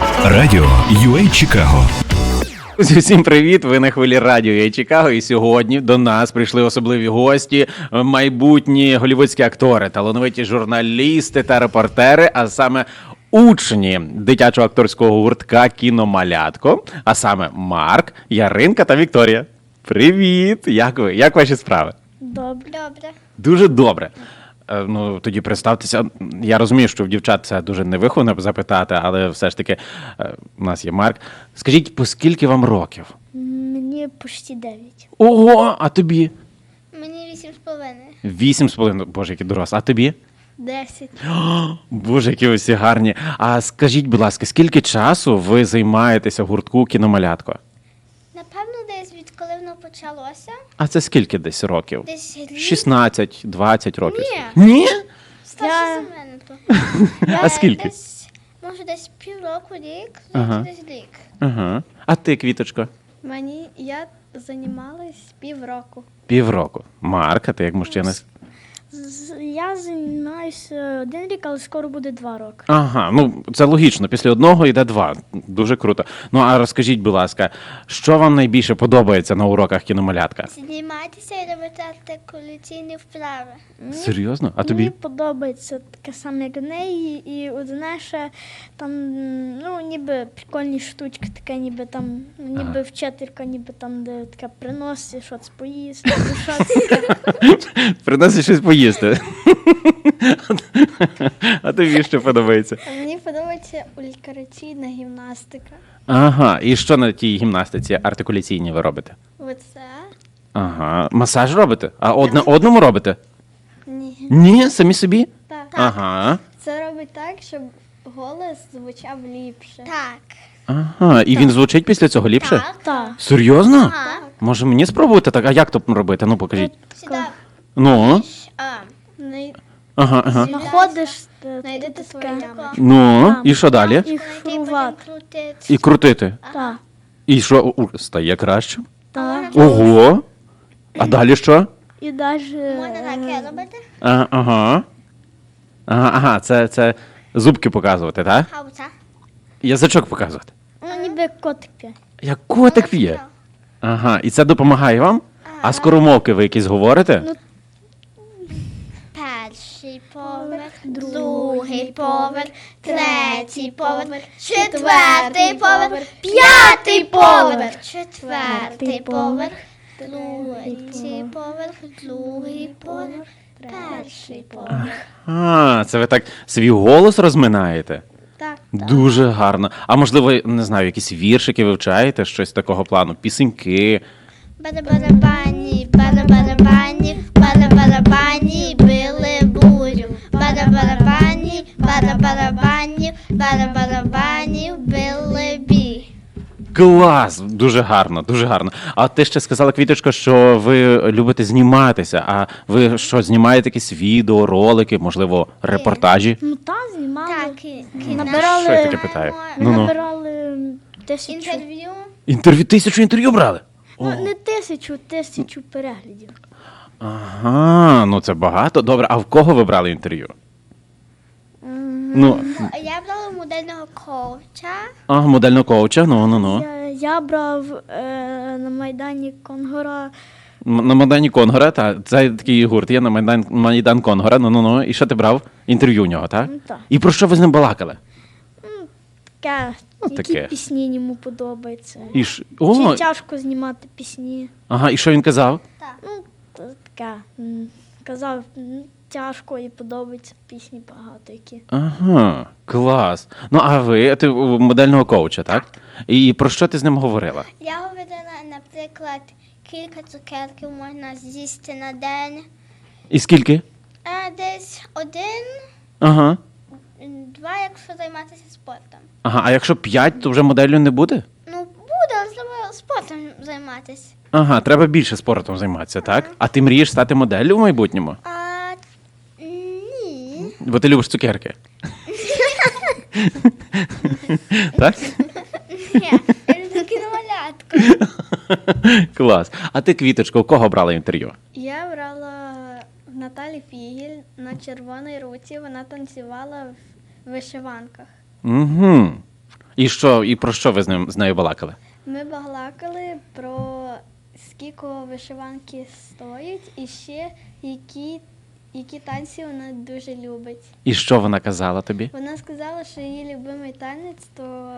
Радіо UA Чикаго. Всім привіт! Ви на хвилі радіо «Я Чикаго. І сьогодні до нас прийшли особливі гості, майбутні голівудські актори, талановиті журналісти та репортери, а саме учні дитячого акторського гуртка Кіномалятко, а саме Марк, Яринка та Вікторія. Привіт! Як ви? Як ваші справи? Добре. Добре. Дуже добре. Е, Ну, тоді представтеся. Я розумію, що в дівчат це дуже невиховано запитати, але все ж таки е, у нас є Марк. Скажіть, по скільки вам років? Мені почти 9. Ого, а тобі? Мені 8 з половиною. Вісім з половиною. Боже, який дорос. А тобі? 10. Боже, які всі гарні. А скажіть, будь ласка, скільки часу ви займаєтеся в гуртку кіномалятко? Напевно, десь відколи воно почалося. А це скільки десь років? Десь рік. 16, 20 років. Ні. Ні? Старше Я- за мене то. А скільки? Десь, може, десь півроку, рік, Ага. ага. десь рік. Ага. А ти, квіточко? Мені я займалась півроку. Півроку. Марка, ти як мужчина? Я займаюся один рік, але скоро буде два роки. Ага, ну це логічно. Після одного йде два. Дуже круто. Ну а розкажіть, будь ласка, що вам найбільше подобається на уроках кіномалятка? Знімайтеся і робити артикуляційні вправи. Серйозно? А Мені подобається таке саме, як в неї, і одне ще там, ну, ніби прикольні штучки, таке, ніби там, ну, ніби Ага. вчителька, ніби там, де таке приносить, щось поїсти, щось таке. Принеси щось поїсти. А тобі що подобається? Мені подобається ультикараційна гімнастика. Ага, і що на тій гімнастиці артикуляційній ви робите? Оце? Ага. Масаж робите? А одне одному робите? Ні. Ні, самі собі? Так. Ага. Це робить так, щоб голос звучав ліпше. Так. Ага. І він звучить після цього ліпше? Так. Так. Серйозно? Ага. Може мені спробувати так? А як то робити? Ну покажіть. Сюди. Ну. А, Ага, ага. знаходиш знайдете своє яко. Ну, і що далі? і шурувати. крутити. І крутити. Так. І що У, стає краще? Так. Ого. А далі що? І навіть Можна таке робити? А, ага. Ага, ага, це, це зубки показувати, так? Хауца. Язичок показувати. ну, ніби котик п'є. Як котик п'є. Ага, і це допомагає вам? А скоромовки ви якісь говорите? Ну, Перший поверх, другий поверх, третій поверх, четвертий поверх, п'ятий поверх, четвертий поверх, другий поверх, другий поверх, перший поверх. А, це ви так свій голос розминаєте? Так. Дуже гарно. А можливо, не знаю, якісь віршики вивчаєте, щось такого плану, пісеньки. Барабарабані, барабарабані, Барабарабані, барабарабані, били бій. Клас! Дуже гарно, дуже гарно. А ти ще сказала, Квіточко, що ви любите зніматися. А ви що, знімаєте якісь відео, ролики, можливо, репортажі? Ну та знімали. Так, і Набирали- Що я таке питаю? Ну ну. набирали тисячу. інтерв'ю. Інтерв'ю тисячу інтерв'ю брали. Ну, не тисячу, тисячу переглядів. Ага, ну це багато. Добре, а в кого ви брали інтерв'ю? Ну, Я брала модельного коуча. а, модельного коуча, ну ну ну. Я, я брав е, на Майдані Конгора. М- На Майдані Конгора, та це такий гурт є на Майдан, Майдан Конгора. Ну ну ну. І що ти брав? Інтерв'ю у нього, так? Ну, так. І про що ви з ним балакали? Таке, Ну, які таке. пісні йому подобаються. І ш... О, Чи тяжко знімати пісні. ага, і що він казав? Ну, то таке. м, Казав, м, тяжко і подобаються пісні багато які. Ага, клас. Ну, а ви, ти у модельного коуча, так? І про що ти з ним говорила? Я говорила, наприклад, кілька цукерків можна з'їсти на день. І скільки? А десь один, Ага. два, якщо займатися спортом. Ага, а якщо п'ять, то вже моделлю не буде? Ну, буде, але треба спортом займатися. Ага, треба більше спортом займатися, так? А ти мрієш стати моделлю в майбутньому? А. Бо ти любиш цукерки. так? Ні, я люблю кіномалятку. Клас. А ти, Квіточко, у кого брала інтерв'ю? Я брала в Наталі Фігіль на червоній руці. Вона танцювала в вишиванках. Угу. І що, і про що ви з ним з нею балакали? Ми балакали про скільки вишиванки стоять і ще які, які танці вона дуже любить. І що вона казала тобі? Вона сказала, що її любимий танець то.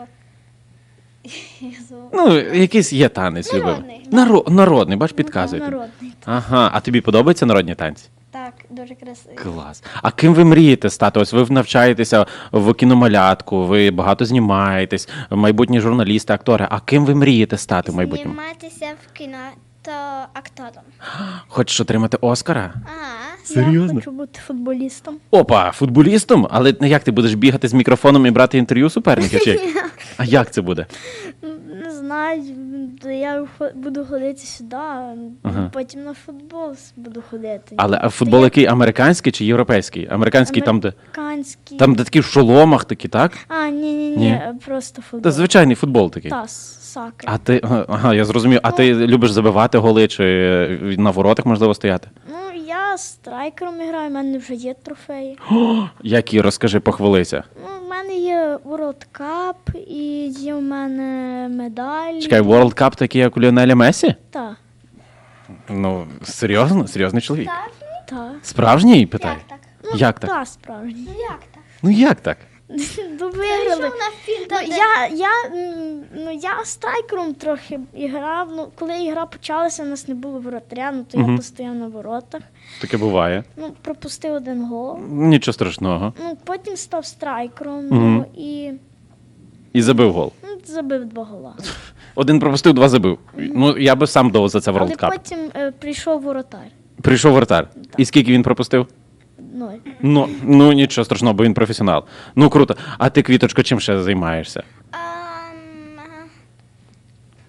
Ну, якийсь є танець любимий. Народний. Наро- народний, бач, Ну, підказує. тобі. Народний. Ага, а тобі подобаються народні танці? Так, дуже красивий. Клас. А ким ви мрієте стати? Ось ви навчаєтеся в кіномалятку, ви багато знімаєтесь, майбутні журналісти, актори. А ким ви мрієте стати в майбутньому? Зніматися в кіно то актором. Хочеш отримати Оскара? Ага. Серйозно? Я хочу бути футболістом. Опа, футболістом? Але як ти будеш бігати з мікрофоном і брати інтерв'ю суперників? Чи як? А як це буде? Не знаю, я буду ходити сюди, а Ага. потім на футбол буду ходити. Але а футбол який американський чи європейський? Американський там, де Американський. там, де такі в шоломах, такі, так? А, ні, ні, Ні? ні, просто футбол. Та звичайний футбол такий. Та, сакер. А ти ага, я зрозумів. А ти любиш забивати голи чи е, на воротах можливо стояти? Ну, я страйкером граю, в мене вже є трофеї. Які розкажи, похвалися. Ну, в мене є World Cup і є в мене медаль. Чекай, World Cup такий, як у Ліонеля Месі? Так, Ну, серйозно? Серйозний чоловік. так. Справжній питаю? Як так? Ну, Як так? Та, справжній. Ну як так? Ну як так? Ну, виграли. Ну, я, я, ну, я страйкером трохи грав. Ну, коли ігра почалася, у нас не було воротаря, ну, то Мгм. я постояв на воротах. Таке буває. Ну, пропустив один гол. Нічого страшного. Ну, потім став страйкером Мгм. ну, і І забив гол. ну, забив два гола. Один пропустив, два забив. Ну, я би сам дав за це Але World Cup. потім е, прийшов воротар. Прийшов вратар. І скільки він пропустив? Ноль. Ну, ну нічого страшного, бо він професіонал. Ну круто. А ти, квіточко, чим ще займаєшся? Ам.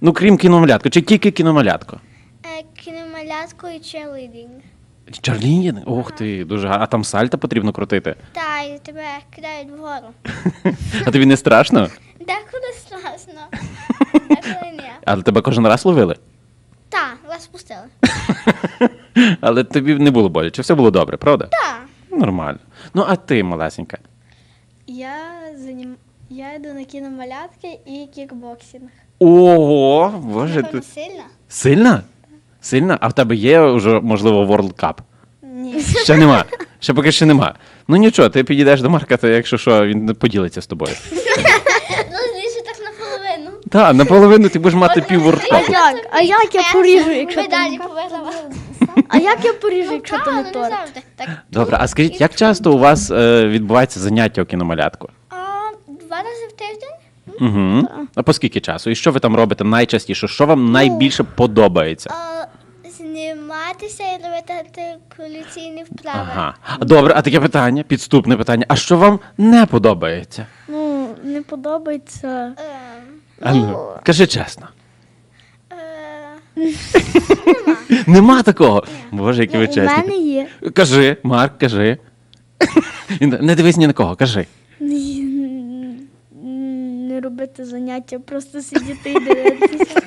Ну, крім кіномалятко, чи тільки кіномалятко? Е, Кіномалятку і черлідінг. Чарлінін? Ох ти, дуже гарно. А там сальто потрібно крутити. Та, і тебе кидають вгору. А тобі не страшно? Декуди страшно. Декуди ні. Але тебе кожен раз ловили? Та, вас пустили. Але тобі не було боляче, все було добре, правда? Та. Нормально. Ну, а ти, малесенька? Я занім... я йду на кіномалятки і кікбоксинг. Ого, боже, ти Напевно, сильно. сильна? Сильна? А в тебе є вже, можливо, World Cup? Ні. Ще нема. Ще поки що нема. Ну нічого, ти підійдеш до Марка, то якщо що, він поділиться з тобою. Ну, звісно, так наполовину. Так, наполовину ти будеш мати пів А як? А як я поріжу, якщо Медалі там... повиграла. А як я поріжу, Ну, якщо але не не торт? Так, Добре, а скажіть, як часто у вас е, відбувається заняття у кіномалятку? а, два рази в тиждень? Угу. А по скільки часу? І що ви там робите найчастіше? Що вам найбільше подобається? А, зніматися і робити артикуляційні вправи. Ага. Добре, а таке питання, підступне питання. А що вам не подобається? Ну, не подобається. Ем, А ну, кажи чесно. е, Нема такого. Боже, які ви У мене є. Кажи, Марк, кажи. Не дивись ні на кого, кажи. Не робити заняття, просто сидіти і дивитися.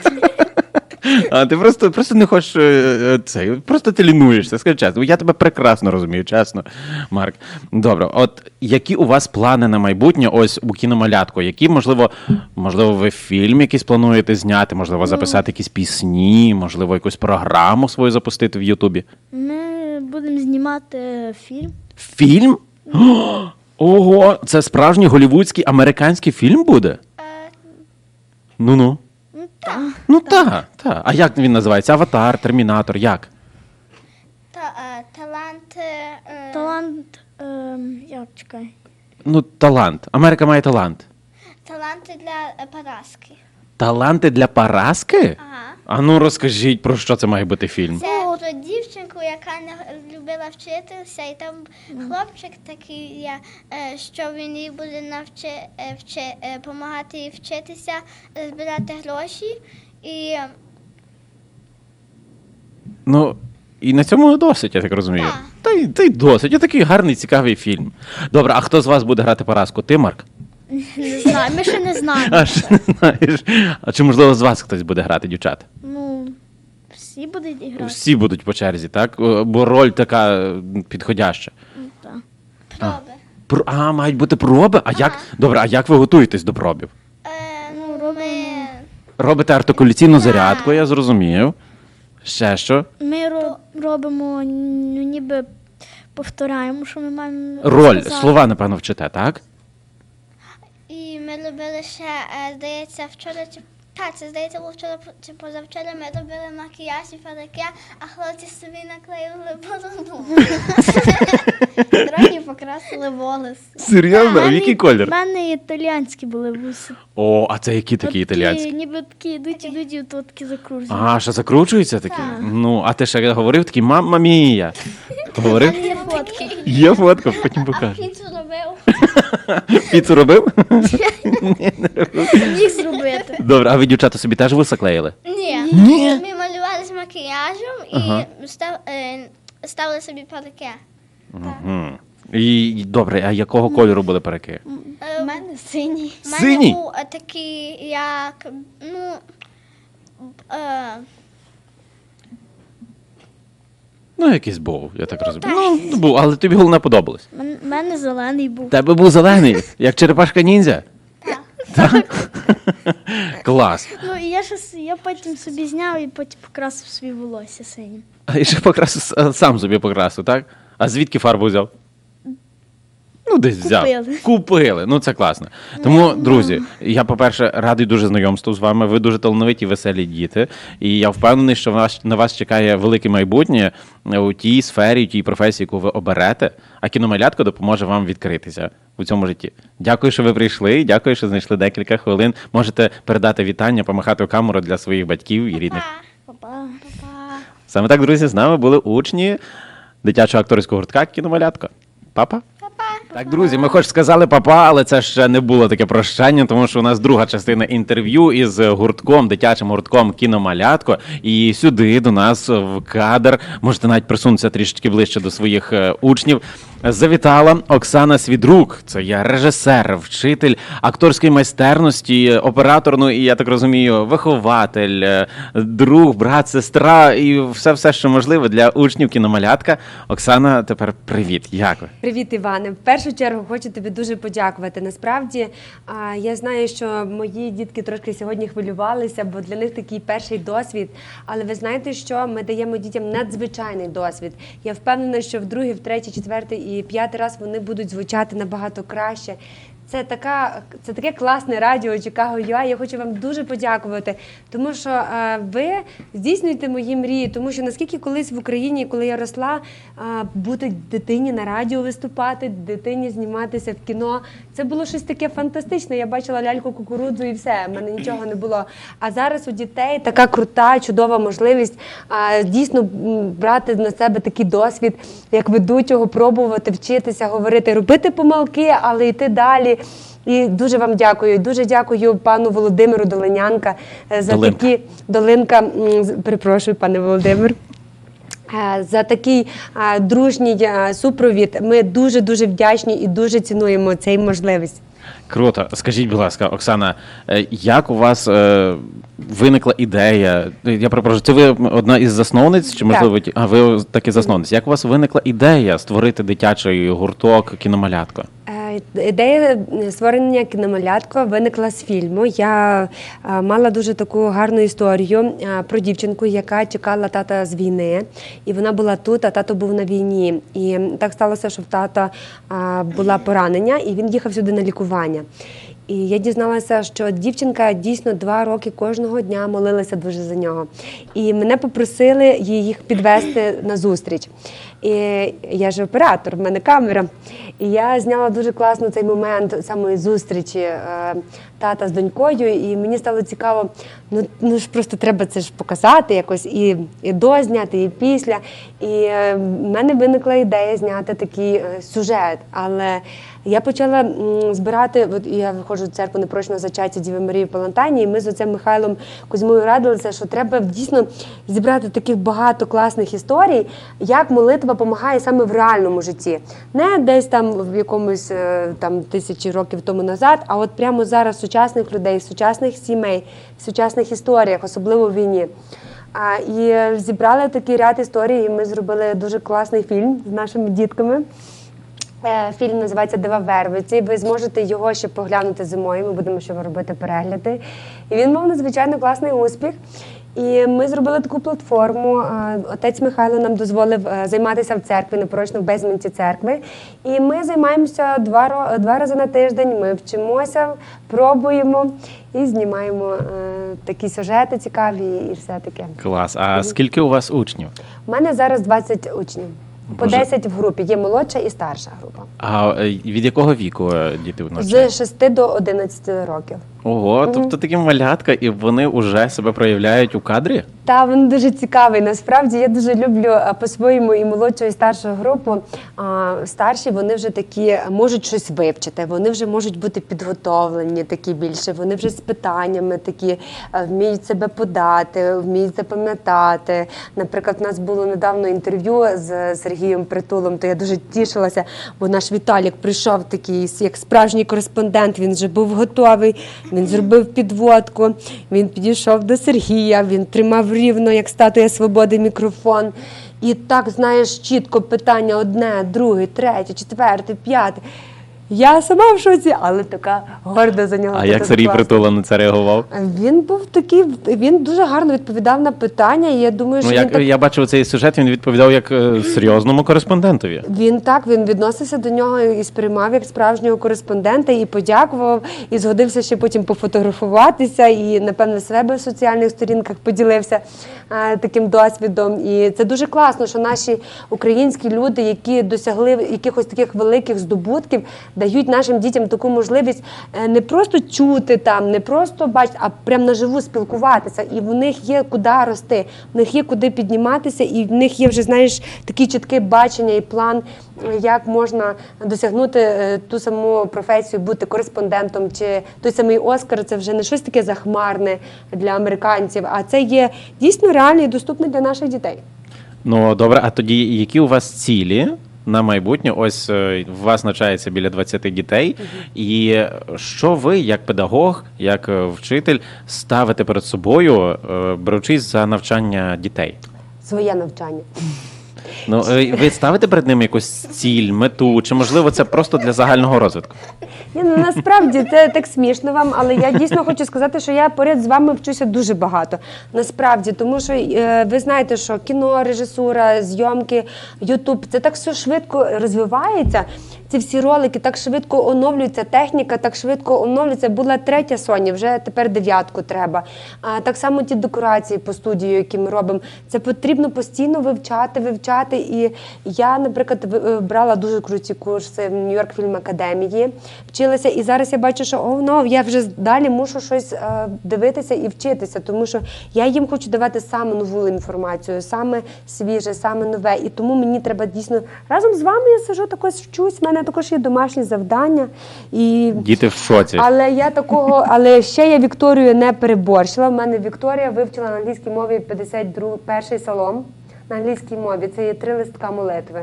А ти просто, просто не хочеш е, е, це, просто ти лінуєшся, скажи чесно. Я тебе прекрасно розумію, чесно, Марк. Добре, от які у вас плани на майбутнє ось у кіномалятку? Які, можливо, можливо, ви фільм якийсь плануєте зняти, можливо, записати якісь пісні, можливо, якусь програму свою запустити в Ютубі? Ми будемо знімати фільм. Фільм? Ого, це справжній голівудський американський фільм буде? Ну-ну. Ну, так. Ну так, та. А як він називається? Аватар, Термінатор, як? та, е, талант. е, Талант. ем, як чекай. Ну, талант. Америка має талант. Таланти для е, поразки. Таланти для поразки? Ага. А ну розкажіть, про що це має бути фільм. Це про дівчинку, яка не любила вчитися, і там хлопчик такий є, е, що він їй буде навчи, е, вчи, е, допомагати їй вчитися, е, збирати гроші. І е, Ну, і на цьому досить, я так розумію. Так. Та й, та й досить. Я такий гарний, цікавий фільм. Добре, а хто з вас буде грати поразку? Ти, Марк? Не знаю, ми ще не знаємо. А ще не знаєш. А чи можливо з вас хтось буде грати, дівчат? Ну, всі будуть грати. Всі будуть по черзі, так? О, Бо роль така підходяща. Ну, так. проби. Про- А, мають бути проби? А як? Добре, а як ви готуєтесь до пробів? Е, Робите артикуляційну зарядку, я зрозумів. Ще що? Ми ро- робимо, ну, ніби повторяємо, що ми маємо. Роль, сказати. слова, напевно, вчите, так? І ми робили ще, е, здається, вчора чи та, це здається було вчора чи позавчора ми робили макіяж і парики, а хлопці собі наклеїли бороду. Трохи покрасили волос. Серйозно? А в який У колір? мене італіянські були вуси. О, а це які такі От італійські? Ніби такі йдуть, ідуть, і тут такі закружені. Ага, що закручуються такі? Ну, а ти ще говорив такий мамма мія. Говорив? Є фотки. Є фотка, потім А покажу. піцу робив. Піцу робив? Міг зробити. Добре, а ви дівчата собі теж вуса клеїли? Ні. Ні? Ми малювали з макіяжем і Ага. став, е, ставили собі парики. Мгм. І і, добре, а якого кольору були парики? Е, У мене синій. У мене Синій? був е, такий, як, ну, е, Ну, якийсь був, я так розумію. Ну, був, але тобі головне подобалось. У мене зелений був. Тебе був зелений, як черепашка ніндзя? Так. Клас. Ну і я щось, я потім собі зняв і потім покрасив свої волосся синім. А і ще покрасив, сам собі покрасив, так? А звідки фарбу взяв? Ну, десь взяв. Купили. Купили. Ну, це класно. Тому, друзі, я, по-перше, радий дуже знайомству з вами. Ви дуже талановиті, веселі діти. І я впевнений, що вас, на вас чекає велике майбутнє у тій сфері, у тій професії, яку ви оберете. А кіномалятко допоможе вам відкритися у цьому житті. Дякую, що ви прийшли. Дякую, що знайшли декілька хвилин. Можете передати вітання, помахати в камеру для своїх батьків і рідних. па, Папа. па. Саме так, друзі, з нами були учні дитячого акторського гуртка кіномалятко. Папа? Так, друзі, ми хоч сказали папа, але це ще не було таке прощання, тому що у нас друга частина інтерв'ю із гуртком, дитячим гуртком кіномалятко. І сюди до нас в кадр можете навіть присунутися трішечки ближче до своїх е, учнів. Завітала Оксана Свідрук. Це є режисер, вчитель акторської майстерності, оператор, ну і я так розумію, вихователь, е, друг, брат, сестра і все, все, що можливе для учнів кіномалятка. Оксана, тепер привіт. Як ви? Привіт, Іване. В першу чергу хочу тобі дуже подякувати. Насправді я знаю, що мої дітки трошки сьогодні хвилювалися, бо для них такий перший досвід. Але ви знаєте, що ми даємо дітям надзвичайний досвід. Я впевнена, що в другий, в третій, четвертий і п'ятий раз вони будуть звучати набагато краще. Це така, це таке класне радіо ЮА. Я хочу вам дуже подякувати, тому що е, ви здійснюєте мої мрії. Тому що наскільки колись в Україні, коли я росла, е, бути дитині на радіо виступати, дитині зніматися в кіно, це було щось таке фантастичне. Я бачила ляльку кукурудзу і все. в мене нічого не було. А зараз у дітей така крута, чудова можливість е, дійсно брати на себе такий досвід, як ведучого, пробувати вчитися, говорити, робити помилки, але йти далі. І дуже вам дякую. Дуже дякую пану Володимиру Долинянка е, за Долинка. такі долинка. Перепрошую, пане Володимир. Е, За такий е, дружній супровід ми дуже дуже вдячні і дуже цінуємо цей можливість. Круто. Скажіть, будь ласка, Оксана, як у вас е, виникла ідея? Я перепрошую, це ви одна із засновниць, чи можливо ті- а ви таки засновниць? Як у вас виникла ідея створити дитячий гурток кіномалятко? Ідея створення кіномалятко виникла з фільму. Я е, мала дуже таку гарну історію е, про дівчинку, яка чекала тата з війни, і вона була тут, а тато був на війні. І так сталося, що в тата е, була поранення, і він їхав сюди на лікування. І я дізналася, що дівчинка дійсно два роки кожного дня молилася дуже за нього. І мене попросили їх підвести на зустріч. І я ж оператор, в мене камера. І я зняла дуже класно цей момент самої зустрічі е, тата з донькою. І мені стало цікаво, ну, ну ж просто треба це ж показати якось і, і дозняти, і після. І е, в мене виникла ідея зняти такий е, сюжет. Але я почала збирати, от я виходжу в церкву непрочного зачаття Діви Марії в Палантані, і ми з отцем Михайлом Кузьмою радилися, що треба дійсно зібрати таких багато класних історій, як молитва допомагає саме в реальному житті. Не десь там в якомусь е, там тисячі років тому назад, а от прямо зараз сучасних людей, сучасних сімей, сучасних історіях, особливо в війні. А, і зібрали такий ряд історій, і ми зробили дуже класний фільм з нашими дітками. Е, Фільм називається Дива Вервиці. Ви зможете його ще поглянути зимою. Ми будемо ще робити перегляди. І він мав надзвичайно класний успіх. І ми зробили таку платформу. Е, Отець Михайло нам дозволив е, займатися в церкві, непорочно в безмінці церкви. І ми займаємося два, два рази на тиждень. Ми вчимося, пробуємо і знімаємо такі сюжети цікаві і все таке. Клас. А скільки у вас учнів? У мене зараз 20 учнів. По Боже. 10 в групі. Є молодша і старша група. А е, від якого віку е, діти З навчаються? 6 до 11 років. Ого, тобто такі малятка, і вони вже себе проявляють у кадрі? Та він дуже цікавий. Насправді я дуже люблю по-своєму і молодшу, і старшу групу. А, старші вони вже такі можуть щось вивчити, вони вже можуть бути підготовлені такі більше. Вони вже з питаннями такі вміють себе подати, вміють запам'ятати. Наприклад, у нас було недавно інтерв'ю з Сергієм Притулом, то я дуже тішилася, бо наш Віталік прийшов такий як справжній кореспондент. Він вже був готовий. Він зробив підводку. Він підійшов до Сергія. Він тримав рівно, як статуя свободи, мікрофон. І так, знаєш, чітко питання одне, друге, третє, четверте, п'яте. Я сама в шоці, але така горда за нього. А як Сергій. Притула на це реагував? Він був такий, він дуже гарно відповідав на питання. І я думаю, що Ну, він як так я бачив цей сюжет, він відповідав як е, серйозному кореспондентові. Він так він відносився до нього і сприймав як справжнього кореспондента, і подякував, і згодився ще потім пофотографуватися, і напевно себе в соціальних сторінках поділився е, таким досвідом. І це дуже класно, що наші українські люди, які досягли якихось таких великих здобутків, дають нашим дітям таку можливість е, не просто чути там, не просто бачити, а прям наживу спілкуватися. І в них є куди рости, в них є куди підніматися, і в них є вже знаєш таке чітке бачення і план, е, як можна досягнути е, ту саму професію, бути кореспондентом, чи той самий Оскар. Це вже не щось таке захмарне для американців, а це є дійсно реально і доступне для наших дітей. Ну добре, а тоді які у вас цілі? На майбутнє, ось е, у вас навчається біля 20 дітей, і що ви, як педагог, як е, вчитель, ставите перед собою, е, беручись за навчання дітей? Своє навчання. Ну е, ви ставите перед ними якусь ціль, мету, чи можливо це просто для загального розвитку? Ні, ну насправді це так смішно вам, але я дійсно хочу сказати, що я поряд з вами вчуся дуже багато. Насправді, тому що е, ви знаєте, що кіно, режисура, зйомки, Ютуб це так все швидко розвивається. Ці всі ролики так швидко оновлюються, техніка так швидко оновлюється. Була третя Sony, вже тепер дев'ятку треба. А так само ті декорації по студію, які ми робимо, це потрібно постійно вивчати, вивчати. І я, наприклад, е, брала дуже круті курси в Нью-Йорк Фільм Академії, вчилася, і зараз я бачу, що о, ну, я вже далі мушу щось е, дивитися і вчитися, тому що я їм хочу давати саме нову інформацію, саме свіже, саме нове. І тому мені треба дійсно разом з вами я сижу також вчусь. У мене також є домашні завдання. І Діти в шоці. але я такого, але ще я Вікторію не переборщила. У мене Вікторія вивчила на англійській мові 52 перший салом на англійській мові. Це є три листка молитви.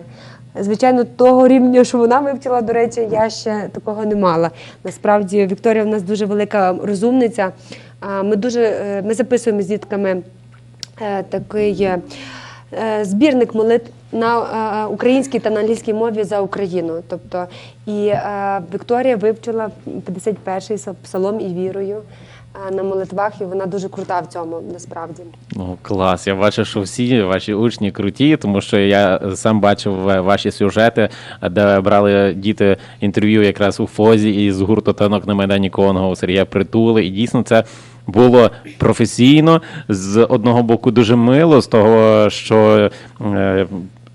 Звичайно, того рівня, що вона вивчила, до речі, я ще такого не мала. Насправді, Вікторія в нас дуже велика розумниця. Ми дуже е, ми записуємо з дітками е, такий е, збірник молитв на українській та на англійській мові за Україну. Тобто, і Вікторія вивчила 51-й са- псалом і вірою на молитвах, і вона дуже крута в цьому насправді. Ну, клас. Я бачу, що всі ваші учні круті, тому що я сам бачив е, ваші сюжети, де брали діти інтерв'ю якраз у Фозі із гурту танок на Майдані Конго у Сергія Притули. І дійсно це було професійно, з одного боку дуже мило, з того, що.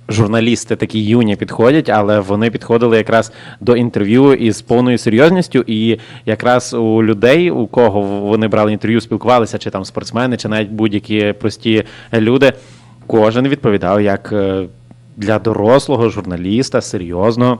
Журналісти такі юні підходять, але вони підходили якраз до інтерв'ю із повною серйозністю. І якраз у людей, у кого вони брали інтерв'ю, спілкувалися, чи там спортсмени, чи навіть будь-які прості люди, кожен відповідав як е, для дорослого журналіста серйозно.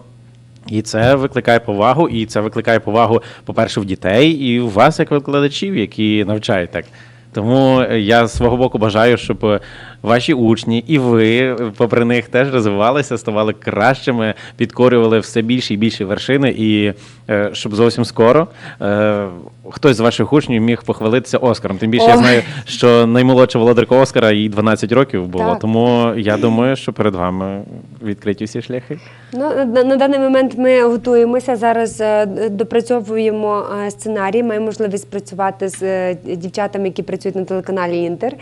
І це викликає повагу, і це викликає повагу, по-перше, в дітей, і в вас, як викладачів, які навчають так. Тому я з свого боку бажаю, щоб е, ваші учні і ви, попри них, теж розвивалися, ставали кращими, підкорювали все більші і більші вершини, і е, щоб зовсім скоро е, хтось з ваших учнів міг похвалитися Оскаром. Тим більше я знаю, що наймолодша володарка Оскара їй 12 років було. Так. Тому я думаю, що перед вами відкриті всі шляхи. Ну, на, на даний момент ми готуємося. Зараз е, допрацьовуємо сценарій. Маємо можливість працювати з дівчатами, які працюють на телеканалі Інтер.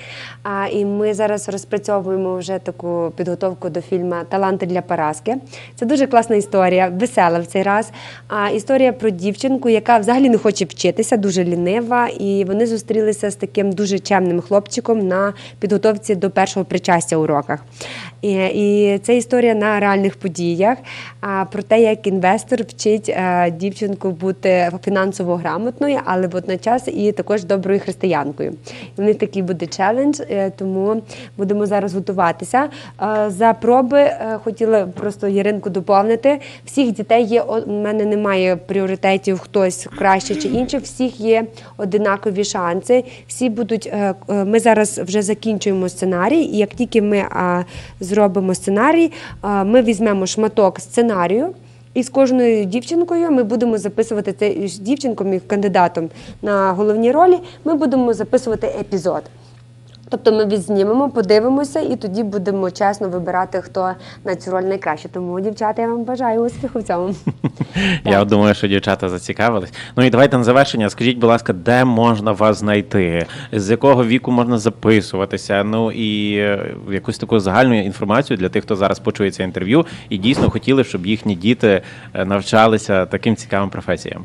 А, і ми зараз розпрацьовуємо вже таку підготовку до фільму Таланти для поразки. Це дуже класна історія, весела в цей раз. А, історія про дівчинку, яка взагалі не хоче вчитися, дуже лінива. І вони зустрілися з таким дуже чемним хлопчиком на підготовці до першого причастя у уроках. І, і це історія на реальних подіях про те, як інвестор вчить е, дівчинку бути фінансово грамотною, але водночас і також доброю християнкою. І в них такий буде челендж, е, тому будемо зараз готуватися. Е, За проби е, хотіла просто Яринку доповнити. Всіх дітей є у мене немає пріоритетів, хтось краще чи інше. Всіх є одинакові шанси. Всі будуть. е, Ми зараз вже закінчуємо сценарій, і як тільки ми зробимо сценарій, ми візьмемо шматок сценарію. І з кожною дівчинкою ми будемо записувати це з дівчинком і кандидатом на головні ролі. Ми будемо записувати епізод. Тобто ми відзнімемо, подивимося, і тоді будемо чесно вибирати, хто на цю роль найкраще. Тому, дівчата, я вам бажаю успіху в цьому. Я думаю, що дівчата зацікавились. Ну і давайте на завершення. Скажіть, будь ласка, де можна вас знайти? З якого віку можна записуватися? Ну і е, якусь таку загальну інформацію для тих, хто зараз почує це інтерв'ю, і дійсно хотіли, щоб їхні діти е, навчалися таким цікавим професіям.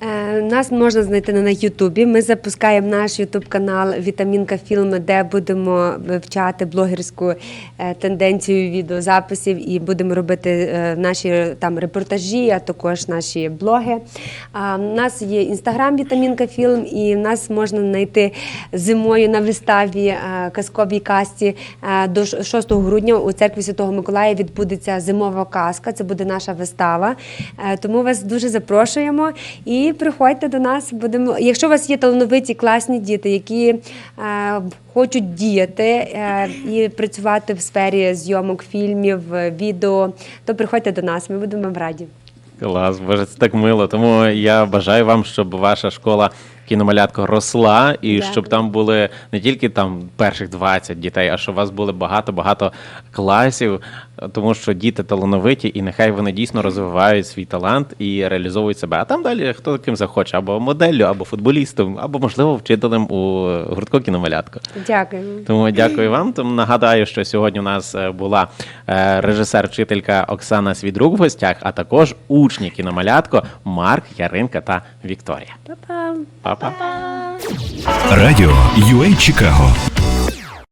Е, Нас можна знайти на Ютубі. Ми запускаємо наш Ютуб канал Вітамінка Фільм, де будемо вивчати блогерську е, тенденцію відеозаписів і будемо робити е, наші там репортажі, а також наші блоги. А, У нас є інстаграм Вітамінка Фільм, і в нас можна знайти зимою на виставі казковій касті до 6 грудня у церкві Святого Миколая відбудеться зимова казка. Це буде наша вистава. Тому вас дуже запрошуємо і приходьте до нас. Будемо, якщо у вас є талановиті класні діти, які е, хочуть діяти е, і працювати в сфері зйомок фільмів, відео, то приходьте до нас. Ми будемо раді. Клас, боже, це так мило. Тому я бажаю вам, щоб ваша школа кіномалятко росла, і Дякую. щоб там були не тільки там перших 20 дітей, а щоб у вас були багато-багато класів, тому що діти талановиті, і нехай вони дійсно розвивають свій талант і реалізовують себе. А там далі хто ким захоче, або моделлю, або футболістом, або можливо вчителем у гуртку кіномалятко. Дякуємо. Тому дякую вам. Тому нагадаю, що сьогодні у нас е, була е, режисер-вчителька Оксана Свідрук в гостях, а також учні кіномалятко Марк, Яринка та Вікторія. Па-па. Па-па. Радіо UA Чикаго